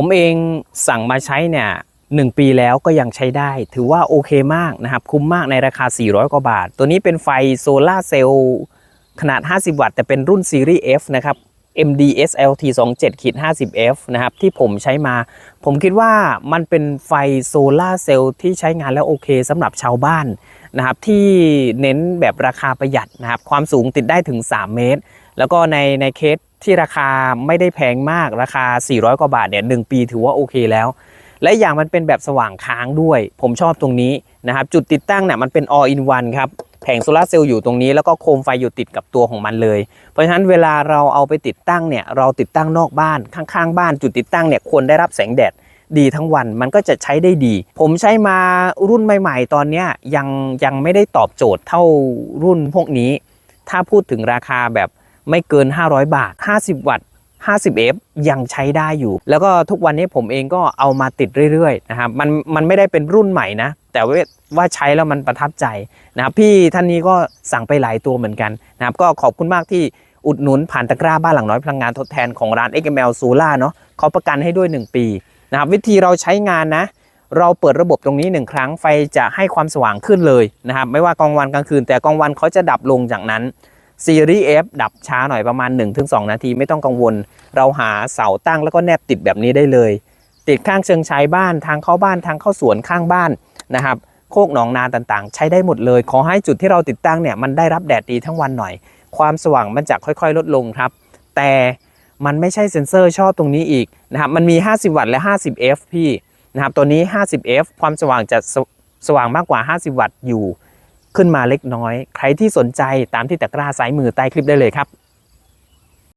ผมเองสั่งมาใช้เนี่ยหนึ่งปีแล้วก็ยังใช้ได้ ถือว่าโอเคมากนะครับ คุ้มมากในราคา 400 กว่าบาท ตัวนี้เป็นไฟโซลาเซลล์ขนาด 50 วัตต์ แต่เป็นรุ่นซีรีส์ F นะครับ MDSLT 27ขีด 50F นะครับที่ผมใช้มา ผมคิดว่ามันเป็นไฟโซลาเซลล์ที่ใช้งานแล้วโอเคสำหรับชาวบ้านนะครับที่เน้นแบบราคาประหยัดนะครับความสูงติดได้ถึง 3 เมตร แล้วก็ในในเคสที่ราคาไม่ได้แพงมากราคา 400 กว่าบาทเนี่ยหปีถือว่าโอเคแล้ว และอย่างมันเป็นแบบสว่างค้างด้วย ผมชอบตรงนี้นะครับจุดติดตั้งเนี่ยมันเป็น all in one ครับ งโซลาร์เซลล์อยู่ตรงนี้แล้วก็โคมไฟอยู่ติดกับตัวของมันเลย เพราะฉะนั้นเวลาเราเอาไปติดตั้งเนี่ยเราติดตั้งนอกบ้านข้างๆ บ้านจุดติดตั้งเนี่ยควรได้รับแสงแดดดีทั้งวันมันก็จะใช้ได้ดี ผมใช้มารุ่นใหม่ ๆ ตอนนี้ยยังยังไม่ได้ตอบโจทย์เท่ารุ่นพวกนี้ ถ้าพูดถึงราคาแบบไม่เกิน 500 บาท 50 วัตต์ 50F ยังใช้ได้อยู่ แล้วก็ทุกวันนี้ผมเองก็เอามาติดเรื่อยๆนะครับมันมันไม่ได้เป็นรุ่นใหม่นะ แต่ว่าว่าใช้แล้วมันประทับใจนะครับพี่ท่านนี้ก็สั่งไปหลายตัวเหมือนกันนะครับก็ขอบคุณมากที่อุดหนุนผ่านตะกร้าบ้านหลังน้อยพลังงานทดแทนของร้าน XML Solar เนาะเขาประกันให้ด้วย 1 ปีนะครับวิธีเราใช้งานนะ เราเปิดระบบตรงนี้ 1 ครั้งไฟจะให้ความสว่างขึ้นเลยนะครับไม่ว่ากลางวันกลางคืน แต่กลางวันเขาจะดับลงจากนั้น ซีรีส์ F ดับช้าหน่อยประมาณ 1-2 นาทีไม่ต้องกังวล เราหาเสาตั้งแล้วก็แนบติดแบบนี้ได้เลย ติดข้างเชิงชายบ้านทางเข้าบ้านทางเข้าสวนข้างบ้านนะครับโคกหนองนาต่างๆ ใช้ได้หมดเลย ขอให้จุดที่เราติดตั้งเนี่ยมันได้รับแดดดีทั้งวันหน่อย ความสว่างมันจะค่อยๆ ลดลงครับ แต่มันไม่ใช่เซ็นเซอร์ชอบตรงนี้อีกนะครับมันมี 50 วัตต์และ 50F พี่นะครับตัวนี้ 50F ความสว่างจะสสว่างมากกว่า 50 วัตต์อยู่ ขึ้นมาเล็กน้อย ใครที่สนใจตามที่ตะกร้าซ้ายมือใต้คลิปได้เลยครับ